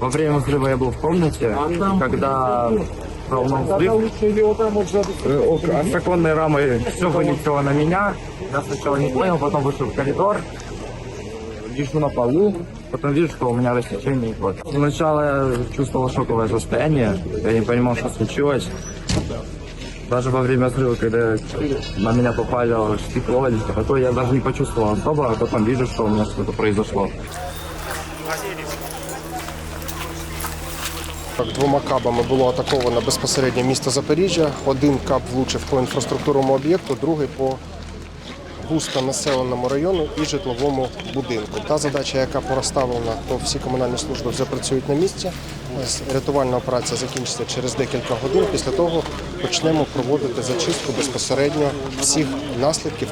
Во время взрыва я был в комнате, когда волна взрыв, э, оконной а рамой все вылетело на меня. Я сначала не понял, потом вышел в коридор, лежу на полу, потом вижу, что у меня рассечение и. Сначала я чувствовал шоковое состояние, я не понимал, что случилось. Даже во время взрыва, когда на меня попали стекло или я даже не почувствовал особо, а потом вижу, что у меня что-то произошло. Так, двома кабами було атаковано безпосередньо місто Запоріжжя. Один каб влучив по інфраструктурному об'єкту, другий по густо населеному району і житловому будинку. Та задача, яка проставлена, то всі комунальні служби вже працюють на місці. Рятувальна операція закінчиться через декілька годин. Після того почнемо проводити зачистку безпосередньо всіх наслідків.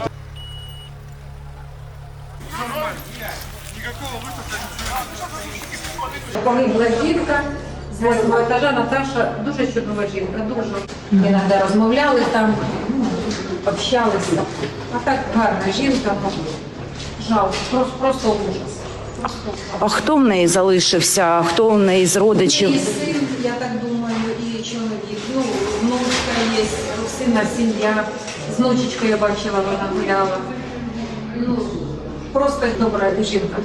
Погибла жінка з восьмого етажа. Наташа дуже чудова жінка, дуже. Іноді розмовляли там, общалися. А так гарна жінка. Жалко, просто, просто ужас. А хто в неї залишився? Хто в неї з І родичів? син, я так думаю, і чоловік. Ну, внучка є, сина сім'я. З внучечкою я бачила, вона гуляла. Ну, просто добра жінка.